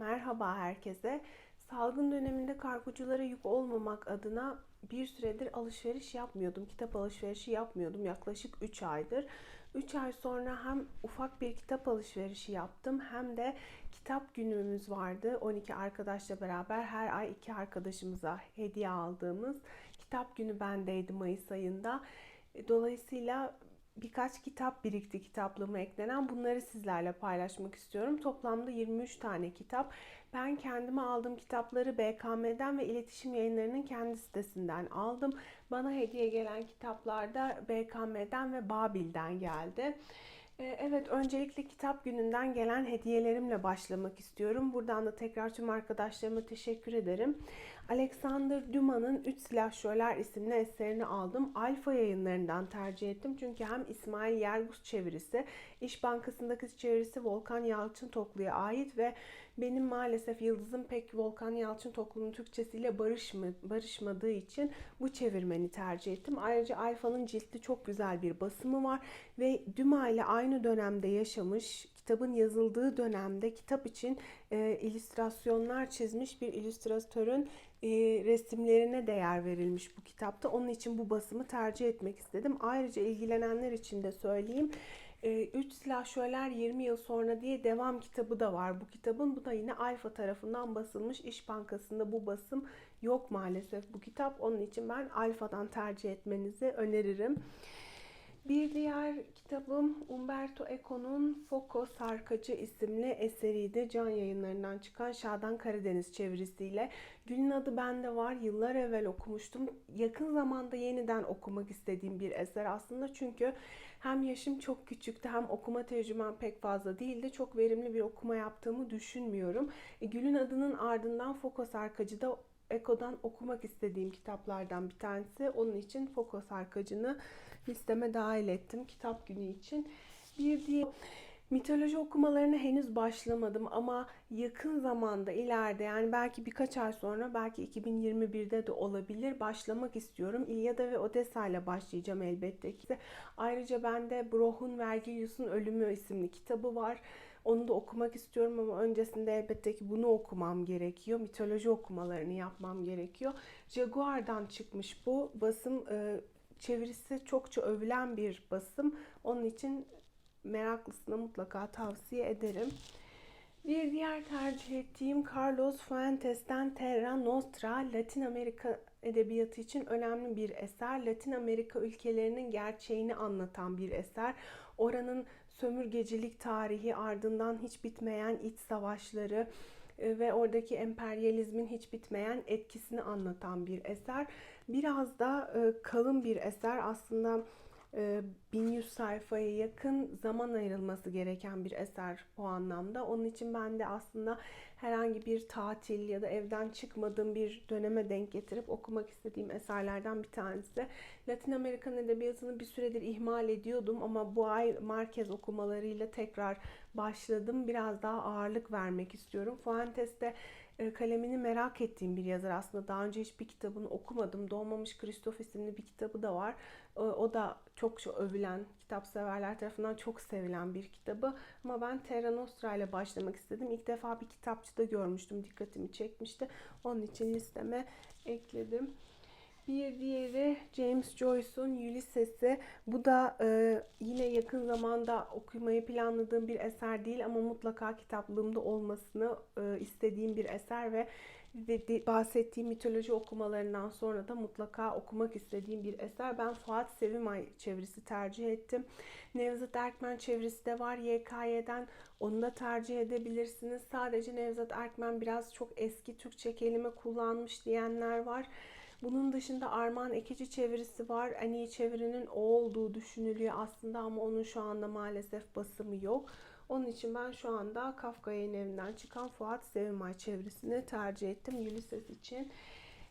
Merhaba herkese. Salgın döneminde kargoculara yük olmamak adına bir süredir alışveriş yapmıyordum. Kitap alışverişi yapmıyordum yaklaşık 3 aydır. 3 ay sonra hem ufak bir kitap alışverişi yaptım hem de kitap günümüz vardı. 12 arkadaşla beraber her ay iki arkadaşımıza hediye aldığımız kitap günü bendeydi Mayıs ayında. Dolayısıyla birkaç kitap birikti kitaplığıma eklenen. Bunları sizlerle paylaşmak istiyorum. Toplamda 23 tane kitap. Ben kendime aldığım kitapları BKM'den ve iletişim yayınlarının kendi sitesinden aldım. Bana hediye gelen kitaplar da BKM'den ve Babil'den geldi. Ee, Evet, öncelikle kitap gününden gelen hediyelerimle başlamak istiyorum. Buradan da tekrar tüm arkadaşlarıma teşekkür ederim. Alexander Dumas'ın Üç Silahşörler isimli eserini aldım. Alfa yayınlarından tercih ettim. Çünkü hem İsmail Yergus çevirisi, İş Bankası'ndaki çevirisi Volkan Yalçın Toklu'ya ait ve benim maalesef Yıldız'ın pek Volkan Yalçın Toklu'nun Türkçesiyle barışma, barışmadığı için bu çevirmeni tercih ettim. Ayrıca Alfa'nın ciltli çok güzel bir basımı var ve Dumas ile aynı dönemde yaşamış, kitabın yazıldığı dönemde kitap için e, illüstrasyonlar çizmiş bir illüstratörün e, resimlerine değer verilmiş bu kitapta. Onun için bu basımı tercih etmek istedim. Ayrıca ilgilenenler için de söyleyeyim. E, Üç Silahşörler 20 yıl sonra diye devam kitabı da var bu kitabın. Bu da yine Alfa tarafından basılmış. İş Bankası'nda bu basım yok maalesef bu kitap. Onun için ben Alfa'dan tercih etmenizi öneririm. Bir diğer kitabım Umberto Eco'nun Foco Sarkacı isimli eseriydi. Can yayınlarından çıkan Şadan Karadeniz çevirisiyle. Gül'ün adı bende var. Yıllar evvel okumuştum. Yakın zamanda yeniden okumak istediğim bir eser aslında. Çünkü hem yaşım çok küçüktü hem okuma tecrübem pek fazla değildi. Çok verimli bir okuma yaptığımı düşünmüyorum. E, Gül'ün adının ardından Foco Sarkacı da Eko'dan okumak istediğim kitaplardan bir tanesi. Onun için Fokos Arkacı'nı listeme dahil ettim kitap günü için. Bir diye mitoloji okumalarına henüz başlamadım ama yakın zamanda ileride yani belki birkaç ay sonra belki 2021'de de olabilir başlamak istiyorum. İlyada ve Odessa ile başlayacağım elbette ki. Ayrıca bende Broh'un Vergilius'un Ölümü isimli kitabı var. Onu da okumak istiyorum ama öncesinde elbette ki bunu okumam gerekiyor. Mitoloji okumalarını yapmam gerekiyor. Jaguar'dan çıkmış bu basım e, çevirisi çokça övülen bir basım. Onun için meraklısına mutlaka tavsiye ederim. Bir diğer tercih ettiğim Carlos Fuentes'ten Terra Nostra, Latin Amerika edebiyatı için önemli bir eser. Latin Amerika ülkelerinin gerçeğini anlatan bir eser. Oranın sömürgecilik tarihi, ardından hiç bitmeyen iç savaşları e, ve oradaki emperyalizmin hiç bitmeyen etkisini anlatan bir eser. Biraz da e, kalın bir eser. Aslında 1100 e, sayfaya yakın zaman ayrılması gereken bir eser o anlamda. Onun için ben de aslında herhangi bir tatil ya da evden çıkmadığım bir döneme denk getirip okumak istediğim eserlerden bir tanesi. Latin Amerikan edebiyatını bir süredir ihmal ediyordum ama bu ay Marquez okumalarıyla tekrar başladım. Biraz daha ağırlık vermek istiyorum. Fuentes'te kalemini merak ettiğim bir yazar aslında. Daha önce hiçbir kitabını okumadım. Doğmamış Kristof isimli bir kitabı da var. O da çokça övülen, kitap severler tarafından çok sevilen bir kitabı. Ama ben Terra Nostra ile başlamak istedim. İlk defa bir kitapçıda görmüştüm. Dikkatimi çekmişti. Onun için listeme ekledim. Bir diğeri James Joyce'un Ulysses'i. Bu da e, yine yakın zamanda okumayı planladığım bir eser değil ama mutlaka kitaplığımda olmasını e, istediğim bir eser ve bahsettiğim mitoloji okumalarından sonra da mutlaka okumak istediğim bir eser. Ben Fuat Sevimay çevirisi tercih ettim. Nevzat Erkmen çevirisi de var YKY'den. Onu da tercih edebilirsiniz. Sadece Nevzat Erkmen biraz çok eski Türkçe kelime kullanmış diyenler var. Bunun dışında Armağan Ekici çevirisi var. İyi çevirinin o olduğu düşünülüyor aslında ama onun şu anda maalesef basımı yok. Onun için ben şu anda Kafka yayın evinden çıkan Fuat Sevimay çevirisini tercih ettim Ulysses için.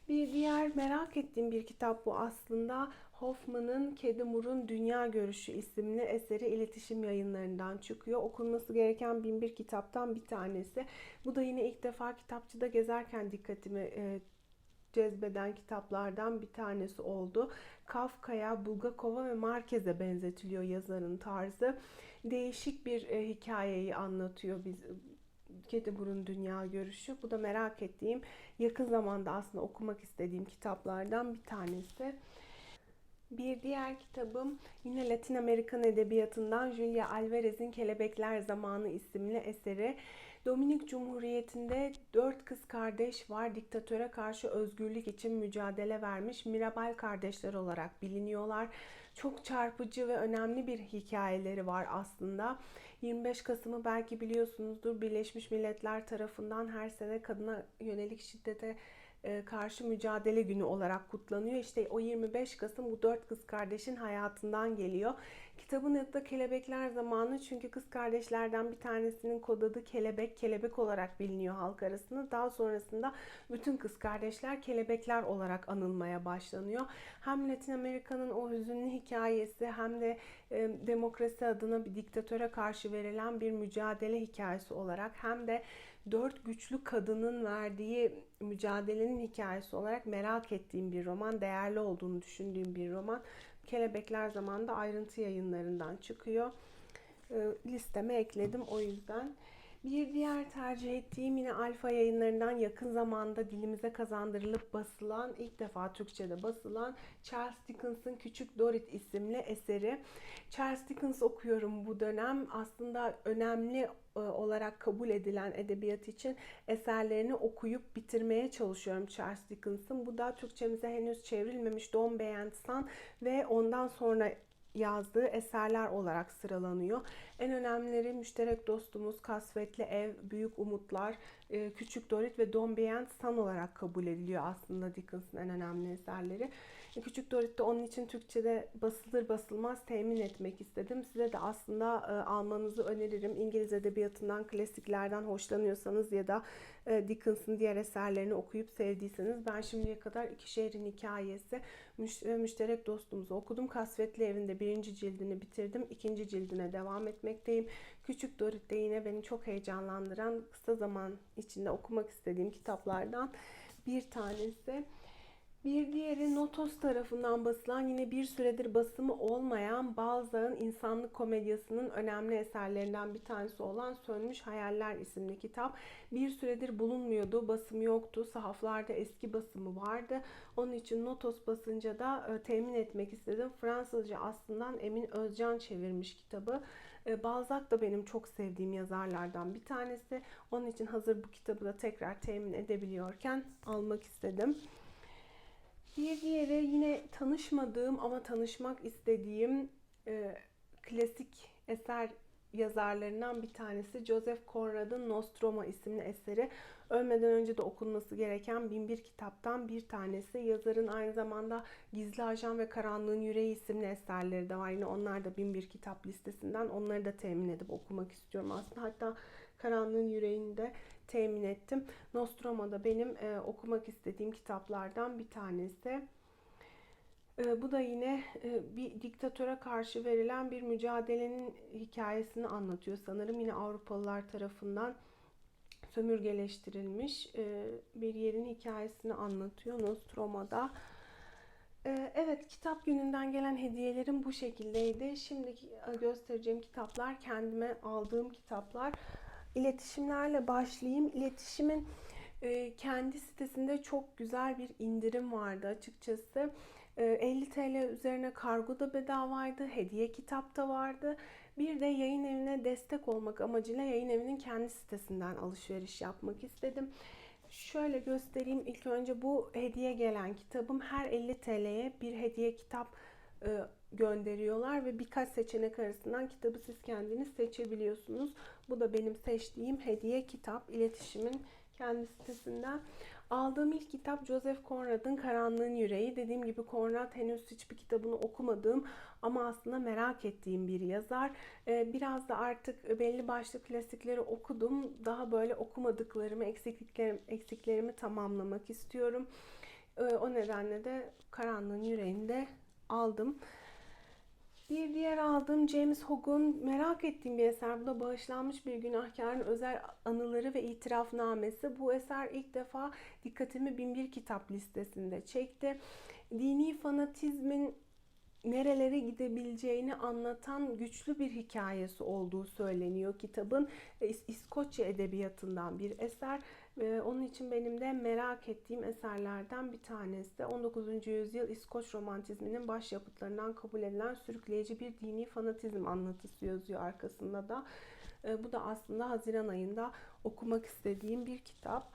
Bir diğer merak ettiğim bir kitap bu aslında. Hoffman'ın Kedi Mur'un Dünya Görüşü isimli eseri iletişim yayınlarından çıkıyor. Okunması gereken bin bir kitaptan bir tanesi. Bu da yine ilk defa kitapçıda gezerken dikkatimi e, cezbeden kitaplardan bir tanesi oldu. Kafka'ya, Bulgakov'a ve Marquez'e benzetiliyor yazarın tarzı. Değişik bir e, hikayeyi anlatıyor biz Kedi Burun Dünya Görüşü. Bu da merak ettiğim, yakın zamanda aslında okumak istediğim kitaplardan bir tanesi. Bir diğer kitabım yine Latin Amerikan edebiyatından Julia Alvarez'in Kelebekler Zamanı isimli eseri. Dominik Cumhuriyeti'nde dört kız kardeş var. Diktatöre karşı özgürlük için mücadele vermiş Mirabal kardeşler olarak biliniyorlar. Çok çarpıcı ve önemli bir hikayeleri var aslında. 25 Kasım'ı belki biliyorsunuzdur. Birleşmiş Milletler tarafından her sene kadına yönelik şiddete karşı mücadele günü olarak kutlanıyor. İşte o 25 Kasım bu dört kız kardeşin hayatından geliyor. Kitabın adı da Kelebekler Zamanı çünkü kız kardeşlerden bir tanesinin kod adı Kelebek, Kelebek olarak biliniyor halk arasında. Daha sonrasında bütün kız kardeşler kelebekler olarak anılmaya başlanıyor. Hem Latin Amerika'nın o hüzünlü hikayesi hem de e, demokrasi adına bir diktatöre karşı verilen bir mücadele hikayesi olarak hem de dört güçlü kadının verdiği mücadelenin hikayesi olarak merak ettiğim bir roman, değerli olduğunu düşündüğüm bir roman. Kelebekler zamanında ayrıntı yayınlarından çıkıyor. E, listeme ekledim o yüzden. Bir diğer tercih ettiğim yine Alfa yayınlarından yakın zamanda dilimize kazandırılıp basılan, ilk defa Türkçe'de basılan Charles Dickens'ın Küçük Dorrit isimli eseri. Charles Dickens okuyorum bu dönem. Aslında önemli e, olarak kabul edilen edebiyat için eserlerini okuyup bitirmeye çalışıyorum Charles Dickens'ın. Bu da Türkçemize henüz çevrilmemiş Don Beğensan ve ondan sonra yazdığı eserler olarak sıralanıyor. En önemlileri Müşterek Dostumuz, Kasvetli Ev, Büyük Umutlar, e, Küçük Dorit ve Don San olarak kabul ediliyor aslında Dickens'ın en önemli eserleri. E, Küçük Dorit'te onun için Türkçe'de basılır basılmaz temin etmek istedim. Size de aslında e, almanızı öneririm. İngiliz edebiyatından, klasiklerden hoşlanıyorsanız ya da Dickens'ın diğer eserlerini okuyup sevdiyseniz ben şimdiye kadar iki şehrin hikayesi Müşterek Dostumuzu okudum. Kasvetli Ev'in birinci cildini bitirdim. ikinci cildine devam etmekteyim. Küçük Dorit de yine beni çok heyecanlandıran kısa zaman içinde okumak istediğim kitaplardan bir tanesi. Bir diğeri Notos tarafından basılan yine bir süredir basımı olmayan Balzac'ın insanlık komedyasının önemli eserlerinden bir tanesi olan Sönmüş Hayaller isimli kitap. Bir süredir bulunmuyordu, basımı yoktu. Sahaflarda eski basımı vardı. Onun için Notos basınca da e, temin etmek istedim. Fransızca aslında Emin Özcan çevirmiş kitabı. E, Balzac da benim çok sevdiğim yazarlardan bir tanesi. Onun için hazır bu kitabı da tekrar temin edebiliyorken almak istedim. Bir diğeri yine tanışmadığım ama tanışmak istediğim e, klasik eser yazarlarından bir tanesi Joseph Conrad'ın Nostromo isimli eseri. Ölmeden önce de okunması gereken bin bir kitaptan bir tanesi. Yazarın aynı zamanda Gizli Ajan ve Karanlığın Yüreği isimli eserleri de var. Yine onlar da bin bir kitap listesinden. Onları da temin edip okumak istiyorum aslında. Hatta Karanlığın Yüreğini de temin ettim. Nostromo da benim e, okumak istediğim kitaplardan bir tanesi. E, bu da yine e, bir diktatöre karşı verilen bir mücadelenin hikayesini anlatıyor sanırım. Yine Avrupalılar tarafından sömürgeleştirilmiş e, bir yerin hikayesini anlatıyor Nostromo'da. E, evet, kitap gününden gelen hediyelerim bu şekildeydi. Şimdi e, göstereceğim kitaplar kendime aldığım kitaplar iletişimlerle başlayayım. İletişimin kendi sitesinde çok güzel bir indirim vardı açıkçası. E, 50 TL üzerine kargo da bedavaydı, hediye kitap da vardı. Bir de yayın evine destek olmak amacıyla yayın evinin kendi sitesinden alışveriş yapmak istedim. Şöyle göstereyim. İlk önce bu hediye gelen kitabım her 50 TL'ye bir hediye kitap e, gönderiyorlar ve birkaç seçenek arasından kitabı siz kendiniz seçebiliyorsunuz. Bu da benim seçtiğim hediye kitap iletişimin kendi sitesinden. Aldığım ilk kitap Joseph Conrad'ın Karanlığın Yüreği. Dediğim gibi Conrad henüz hiçbir kitabını okumadığım ama aslında merak ettiğim bir yazar. Ee, biraz da artık belli başlı klasikleri okudum. Daha böyle okumadıklarımı, eksikliklerim, eksiklerimi tamamlamak istiyorum. Ee, o nedenle de Karanlığın Yüreği'nde aldım. Bir diğer aldığım James Hogg'un merak ettiğim bir eser. Bu da bağışlanmış bir günahkarın özel anıları ve itirafnamesi. Bu eser ilk defa dikkatimi binbir kitap listesinde çekti. Dini fanatizmin nerelere gidebileceğini anlatan güçlü bir hikayesi olduğu söyleniyor kitabın. E, İs- İskoçya edebiyatından bir eser. Onun için benim de merak ettiğim eserlerden bir tanesi. 19. yüzyıl İskoç romantizminin başyapıtlarından kabul edilen sürükleyici bir dini fanatizm anlatısı yazıyor arkasında da. E, Bu da aslında Haziran ayında okumak istediğim bir kitap.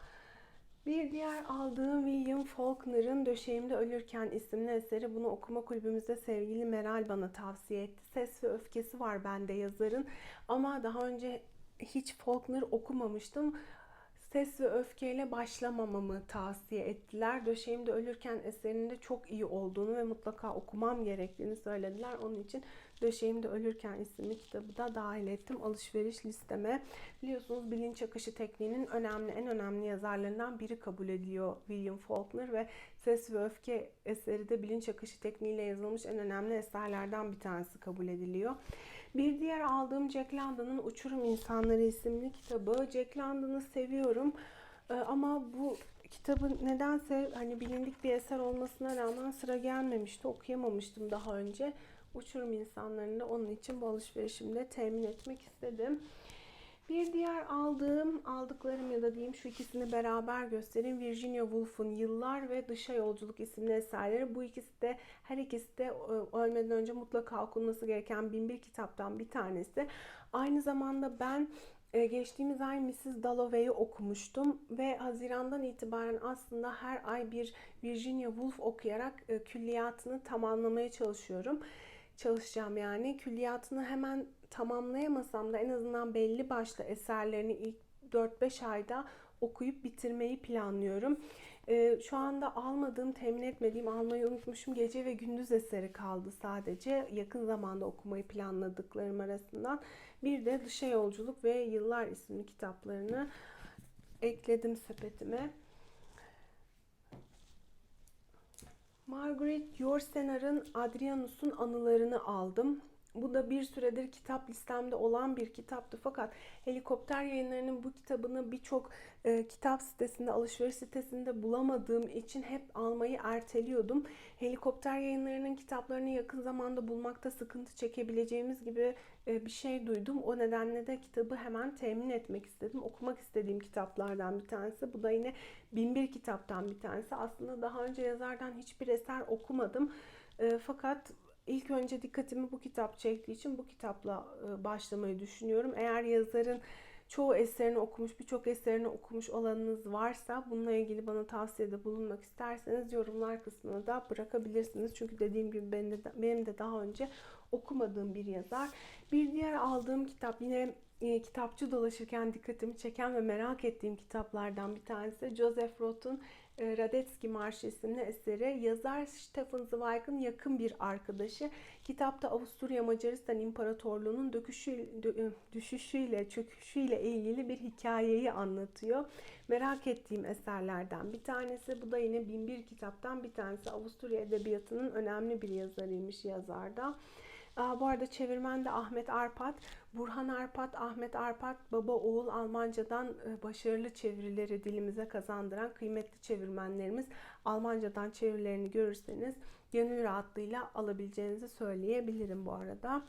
Bir diğer aldığım William Faulkner'ın Döşeğimde Ölürken isimli eseri. Bunu okuma kulübümüzde sevgili Meral bana tavsiye etti. Ses ve öfkesi var bende yazarın. Ama daha önce hiç Faulkner okumamıştım. Ses ve öfkeyle başlamamamı tavsiye ettiler. Döşeğimde Ölürken eserinde çok iyi olduğunu ve mutlaka okumam gerektiğini söylediler. Onun için Döşeğimde Ölürken isimli kitabı da dahil ettim alışveriş listeme. Biliyorsunuz bilinç akışı tekniğinin önemli, en önemli yazarlarından biri kabul ediliyor William Faulkner ve Ses ve Öfke eseri de bilinç akışı tekniğiyle yazılmış en önemli eserlerden bir tanesi kabul ediliyor. Bir diğer aldığım Jack London'ın Uçurum İnsanları isimli kitabı. Jack London'ı seviyorum Ee, ama bu kitabın nedense hani bilindik bir eser olmasına rağmen sıra gelmemişti. Okuyamamıştım daha önce. Uçurum insanlarını onun için bu alışverişimde temin etmek istedim. Bir diğer aldığım, aldıklarım ya da diyeyim şu ikisini beraber göstereyim. Virginia Woolf'un Yıllar ve Dışa Yolculuk isimli eserleri. Bu ikisi de her ikisi de e, ölmeden önce mutlaka okunması gereken binbir kitaptan bir tanesi. Aynı zamanda ben e, geçtiğimiz ay Mrs. Dalloway'i okumuştum ve Haziran'dan itibaren aslında her ay bir Virginia Woolf okuyarak e, külliyatını tamamlamaya çalışıyorum çalışacağım yani. Külliyatını hemen tamamlayamasam da en azından belli başlı eserlerini ilk 4-5 ayda okuyup bitirmeyi planlıyorum. Ee, şu anda almadığım, temin etmediğim, almayı unutmuşum Gece ve Gündüz eseri kaldı sadece. Yakın zamanda okumayı planladıklarım arasından. Bir de Dışa Yolculuk ve Yıllar isimli kitaplarını ekledim sepetime. Margaret Yourcenar'ın Adrianus'un anılarını aldım. Bu da bir süredir kitap listemde olan bir kitaptı fakat Helikopter Yayınları'nın bu kitabını birçok e, kitap sitesinde, alışveriş sitesinde bulamadığım için hep almayı erteliyordum. Helikopter Yayınları'nın kitaplarını yakın zamanda bulmakta sıkıntı çekebileceğimiz gibi e, bir şey duydum. O nedenle de kitabı hemen temin etmek istedim. Okumak istediğim kitaplardan bir tanesi. Bu da yine binbir kitaptan bir tanesi. Aslında daha önce yazardan hiçbir eser okumadım. E, fakat ilk önce dikkatimi bu kitap çektiği için bu kitapla e, başlamayı düşünüyorum. Eğer yazarın çoğu eserini okumuş, birçok eserini okumuş olanınız varsa bununla ilgili bana tavsiyede bulunmak isterseniz yorumlar kısmına da bırakabilirsiniz. Çünkü dediğim gibi benim de, benim de daha önce okumadığım bir yazar. Bir diğer aldığım kitap yine e, kitapçı dolaşırken dikkatimi çeken ve merak ettiğim kitaplardan bir tanesi Joseph Roth'un Radetzky Marşı isimli eseri. Yazar Stefan Zweig'ın yakın bir arkadaşı. Kitapta Avusturya Macaristan İmparatorluğu'nun döküşü, dö- düşüşüyle, çöküşüyle ilgili bir hikayeyi anlatıyor. Merak ettiğim eserlerden bir tanesi. Bu da yine binbir kitaptan bir tanesi. Avusturya Edebiyatı'nın önemli bir yazarıymış yazarda. Aa, bu arada çevirmen de Ahmet Arpat. Burhan Arpat, Ahmet Arpat, baba oğul Almancadan e, başarılı çevirileri dilimize kazandıran kıymetli çevirmenlerimiz. Almancadan çevirilerini görürseniz gönül rahatlığıyla alabileceğinizi söyleyebilirim bu arada.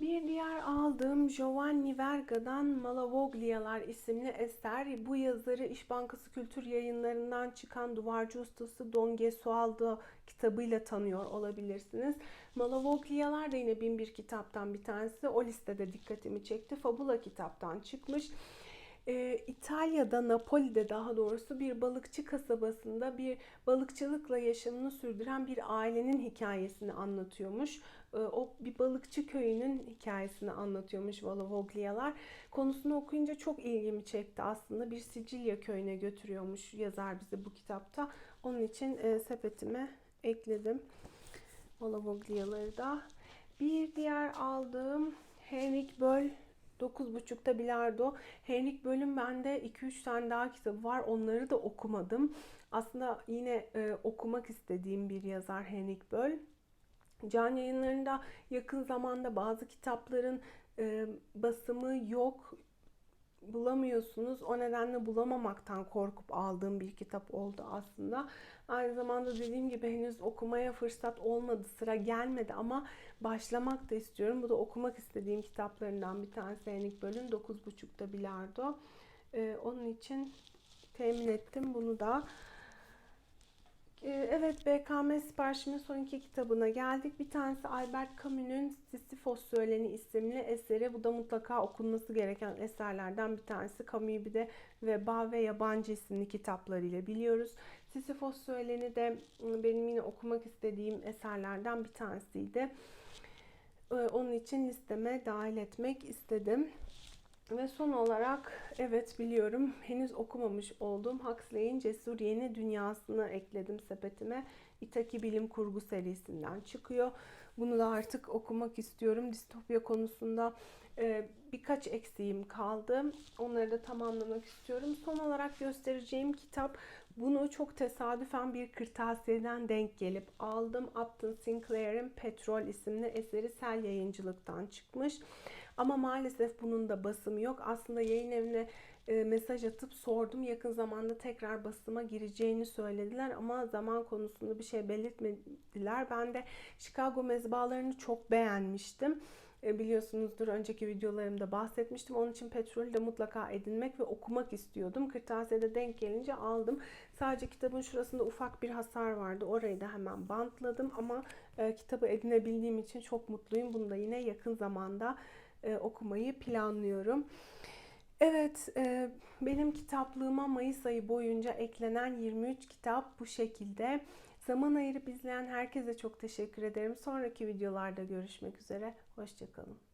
Bir diğer aldığım Giovanni Verga'dan Malavoglialar isimli eser. Bu yazarı İş Bankası Kültür Yayınlarından çıkan duvarcı ustası Don Gesualdo kitabıyla tanıyor olabilirsiniz. Malavoglialar da yine bin bir kitaptan bir tanesi. O listede dikkatimi çekti. Fabula kitaptan çıkmış. Ee, İtalya'da, Napoli'de daha doğrusu bir balıkçı kasabasında bir balıkçılıkla yaşamını sürdüren bir ailenin hikayesini anlatıyormuş. Ee, o bir balıkçı köyünün hikayesini anlatıyormuş Malavoglialar. Konusunu okuyunca çok ilgimi çekti aslında. Bir Sicilya köyüne götürüyormuş yazar bizi bu kitapta. Onun için e, sepetime ekledim. Malavogliaları da. Bir diğer aldığım Henrik Böll 9.30'da Bilardo. Henrik Böll'ün bende 2-3 tane daha kitabı var. Onları da okumadım. Aslında yine e, okumak istediğim bir yazar Henrik Böll. Can yayınlarında yakın zamanda bazı kitapların e, basımı yok bulamıyorsunuz. O nedenle bulamamaktan korkup aldığım bir kitap oldu aslında. Aynı zamanda dediğim gibi henüz okumaya fırsat olmadı, sıra gelmedi ama başlamak da istiyorum. Bu da okumak istediğim kitaplarından bir tanesi Enik Böl'ün 9.30'da Bilardo. Ee, onun için temin ettim bunu da. Ee, Evet, BKM siparişimin son iki kitabına geldik. Bir tanesi Albert Camus'un Sisyphos Söyleni isimli eseri. Bu da mutlaka okunması gereken eserlerden bir tanesi. Camus'u bir de Veba ve Yabancı isimli kitaplarıyla biliyoruz. Sisyphos Söyleni de ıı, benim yine okumak istediğim eserlerden bir tanesiydi. Ee, Onun için listeme dahil etmek istedim. Ve son olarak evet biliyorum henüz okumamış olduğum Huxley'in Cesur Yeni Dünyası'nı ekledim sepetime. İtaki Bilim Kurgu serisinden çıkıyor. Bunu da artık okumak istiyorum. Distopya konusunda e, birkaç eksiğim kaldı. Onları da tamamlamak istiyorum. Son olarak göstereceğim kitap bunu çok tesadüfen bir kırtasiyeden denk gelip aldım. Upton Sinclair'in Petrol isimli eseri Sel Yayıncılık'tan çıkmış. Ama maalesef bunun da basımı yok. Aslında yayın evine e, mesaj atıp sordum. Yakın zamanda tekrar basıma gireceğini söylediler ama zaman konusunda bir şey belirtmediler. Ben de Chicago mezbalarını çok beğenmiştim. E, biliyorsunuzdur önceki videolarımda bahsetmiştim. Onun için petrolü de mutlaka edinmek ve okumak istiyordum. Kırtasiyede denk gelince aldım. Sadece kitabın şurasında ufak bir hasar vardı. Orayı da hemen bantladım ama e, kitabı edinebildiğim için çok mutluyum. Bunu da yine yakın zamanda e, okumayı planlıyorum. Evet, e, benim kitaplığıma Mayıs ayı boyunca eklenen 23 kitap bu şekilde. Zaman ayırıp izleyen herkese çok teşekkür ederim. Sonraki videolarda görüşmek üzere. Hoşçakalın.